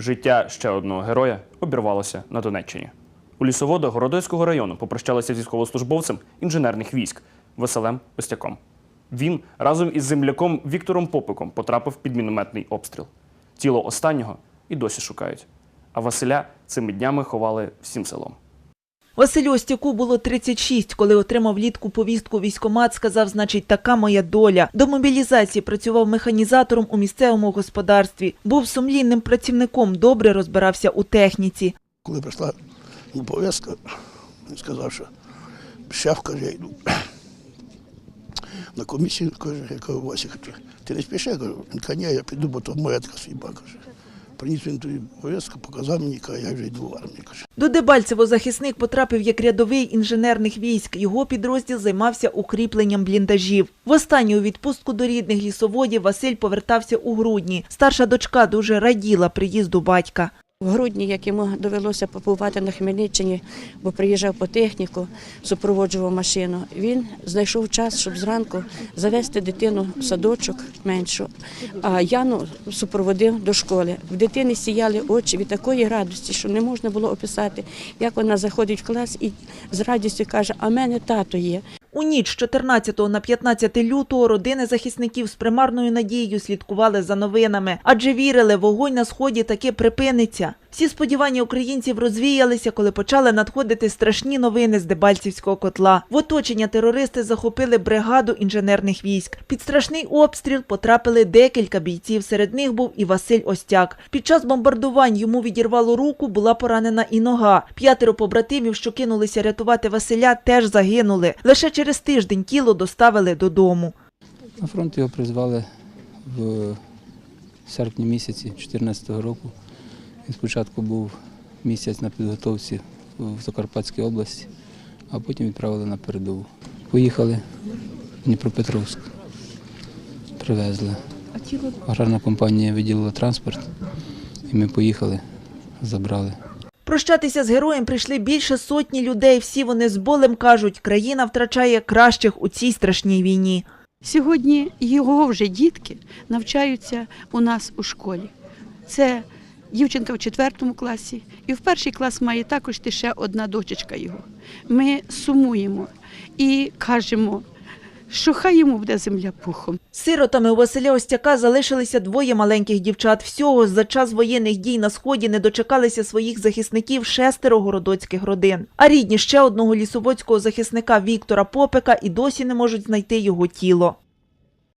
Життя ще одного героя обірвалося на Донеччині. У лісоводах Городоцького району попрощалися з військовослужбовцем інженерних військ Василем Остяком. Він разом із земляком Віктором Попиком потрапив під мінометний обстріл. Тіло останнього і досі шукають. А Василя цими днями ховали всім селом. Василю Остяку було 36, коли отримав влітку повістку у військкомат, сказав, значить, така моя доля. До мобілізації працював механізатором у місцевому господарстві. Був сумлінним працівником, добре розбирався у техніці. Коли прийшла пов'язка, він сказав, що шеф каже, йду на комісію, каже, я кажу, Вася, ти не спіши, я кажу, ні, я піду, бо то моя така судьба, каже. Приніс він тоді пов'язку, показав мені, каже, я вже йду в армію, каже. До Дебальцево захисник потрапив як рядовий інженерних військ. Його підрозділ займався укріпленням бліндажів. В останню відпустку до рідних лісоводів Василь повертався у грудні. Старша дочка дуже раділа приїзду батька. В грудні, як йому довелося побувати на Хмельниччині, бо приїжджав по техніку, супроводжував машину, він знайшов час, щоб зранку завести дитину в садочок меншу, а Яну супроводив до школи. В дитини сіяли очі від такої радості, що не можна було описати, як вона заходить в клас і з радістю каже, а в мене тато є. У ніч з 14 на 15 лютого родини захисників з примарною надією слідкували за новинами, адже вірили, вогонь на сході таки припиниться. Всі сподівання українців розвіялися, коли почали надходити страшні новини з Дебальцівського котла. В оточення терористи захопили бригаду інженерних військ. Під страшний обстріл потрапили декілька бійців. Серед них був і Василь Остяк. Під час бомбардувань йому відірвало руку, була поранена і нога. П'ятеро побратимів, що кинулися рятувати Василя, теж загинули. Лише через тиждень тіло доставили додому. На фронт його призвали в серпні місяці 2014 року. Він спочатку був місяць на підготовці в Закарпатській області, а потім відправили на передову. Поїхали в Дніпропетровськ, привезли. Аграрна компанія виділила транспорт, і ми поїхали, забрали. Прощатися з героєм прийшли більше сотні людей. Всі вони з болем кажуть, країна втрачає кращих у цій страшній війні. Сьогодні його вже дітки навчаються у нас у школі. Це дівчинка в четвертому класі, і в перший клас має також ще одна дочечка його. Ми сумуємо і кажемо, що хай йому буде земля пухом. Сиротами у Василя Остяка залишилися двоє маленьких дівчат. Всього за час воєнних дій на сході не дочекалися своїх захисників шестеро городоцьких родин. А рідні ще одного лісоводського захисника Віктора Попека і досі не можуть знайти його тіло.